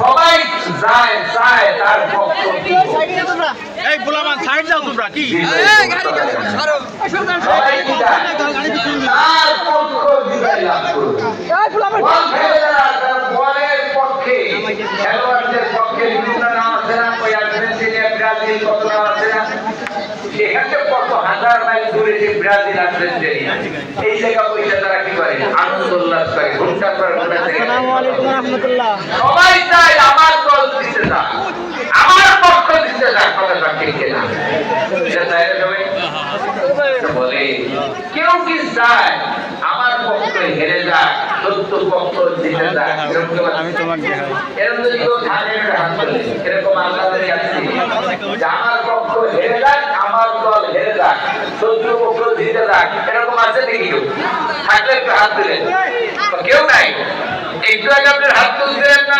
সবাই যায় চায় তার হোক। এই গোলামান সাইড যাও তোমরা কি সবাই কি চায়? তার পক্ষ বিজয় লাভ করুক। বল খেলে যারা তারা বলের পক্ষে, খেলোয়াড়দের পক্ষে বিভিন্ন নাম আছে না, ওই আর্জেন্টিনা, ব্রাজিল, কত নাম আছে না? সেখানে কত হাজার মাইল দূরে যে ব্রাজিল, আর্জেন্টিনা, এই জায়গা সবাই চায় আমার দল দিতে যাক। আমার পক্ষ দিতে কথাটা ঠিক না বলে কেউ কি চায় আমার পক্ষ হেরে পক্ষ কেউ আছে? আমি তোমাকে এরকম যদি কেউ থাকে আমার পক্ষ হেরে যাক আমার দল হেরে যাক শত্রু পক্ষ জিতে যাক। এরকম আছে নাকি কেউ? থাকলে একটু হাত তুলেন তো কেউ নাই। একটু আগে হাত তুলছিলেন না